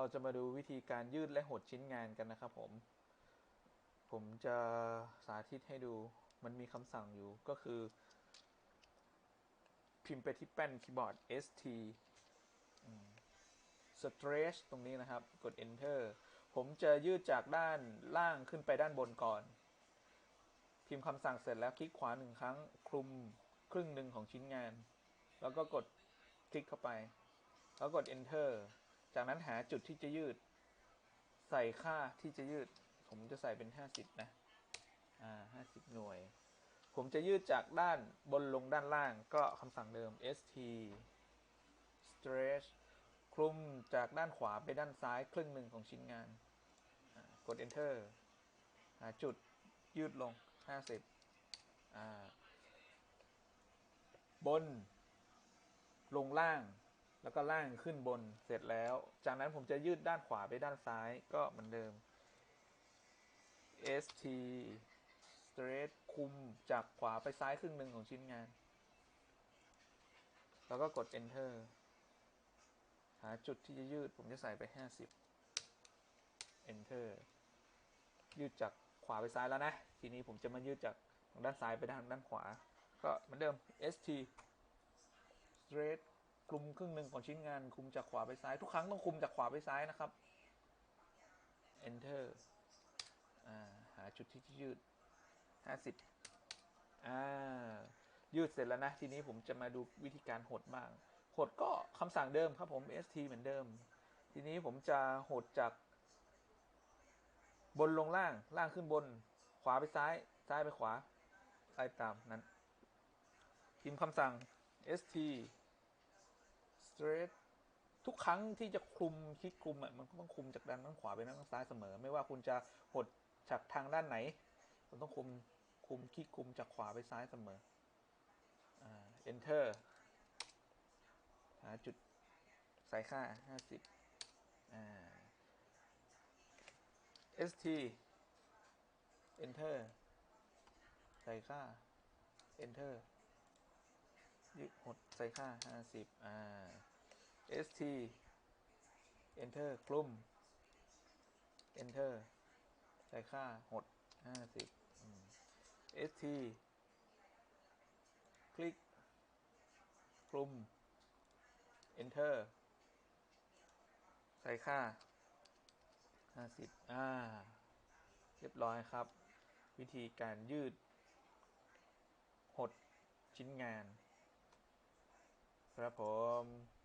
เราจะมาดูวิธีการยืดและหดชิ้นงานกันนะครับผม ผมจะสาธิตให้ดู มันมีคำสั่งอยู่ก็คือ พิมพ์ไปที่แป้นคีย์บอร์ด ST stretch ตรงนี้นะครับ กด enter ผมจะยืดจากด้านล่างขึ้นไปด้านบนก่อน พิมพ์คำสั่งเสร็จแล้วคลิกขวาหนึ่งครั้ง คลุมครึ่งหนึ่งของชิ้นงาน แล้วก็กดคลิกเข้าไป แล้วกด enter จากนั้นหาจุดที่จะยืด ใส่ค่าที่จะยืด ผมจะใส่เป็น50นะ อ่า50หน่วย ผมจะยืดจากด้านบนลงด้านล่างก็คำสั่งเดิม st stretch คลุมจากด้านขวาไปด้านซ้ายครึ่งหนึ่งของชิ้นงาน กด enter หาจุดยืดลง 50อ่าบน ลงล่าง แล้วก็ล่างขึ้นบนเสร็จแล้ว จากนั้นผมจะยืดด้านขวาไปด้านซ้ายก็เหมือนเดิม st straight คุมจากขวาไปซ้ายครึ่งหนึ่งของชิ้นงาน แล้วก็กด enter หาจุดที่จะยืดผมจะใส่ไป 50 enter ยืดจากขวาไปซ้ายแล้วนะ ทีนี้ผมจะมายืดจากด้านซ้ายไปด้านด้านขวา ก็เหมือนเดิม st straight คลุมครึ่งหนึ่งของชิ้นงานคุมจากขวาไปซ้าย ทุกครั้งต้องคุมจากขวาไปซ้ายนะครับ enter หาจุดที่จะยืด 50อ่ายืดเสร็จแล้วนะ ทีนี้ผมจะมาดูวิธีการหดบ้าง หดก็คำสั่งเดิมครับผม st เหมือนเดิม ทีนี้ผมจะหดจาก บนลงล่างล่างขึ้นบน ขวาไปซ้าย ซ้ายไปขวาไล่ตามนั้นพิมพ์คำสั่ง st straight ทุกครั้งที่จะคลุมคลิกคลุมอะมันก็ต้องคลุมจากด้านด้านขวาไปด้านซ้ายเสมอ ไม่ว่าคุณจะหดจากทางด้านไหนคุณต้องคุมคุมคลิกคุมจากขวาไปซ้ายเสมออ่า enter หาจุดใส่ค่า 50อ่า st enter ใส่ค่า enter ยืดหดใส่ค่า 50อ่า st enter คลุม enter ใส่ค่าหด 50 st คลิก คลุม enter ใส่ค่า 50 อ่า เรียบร้อยครับ วิธีการยืด หดชิ้นงาน ครับผม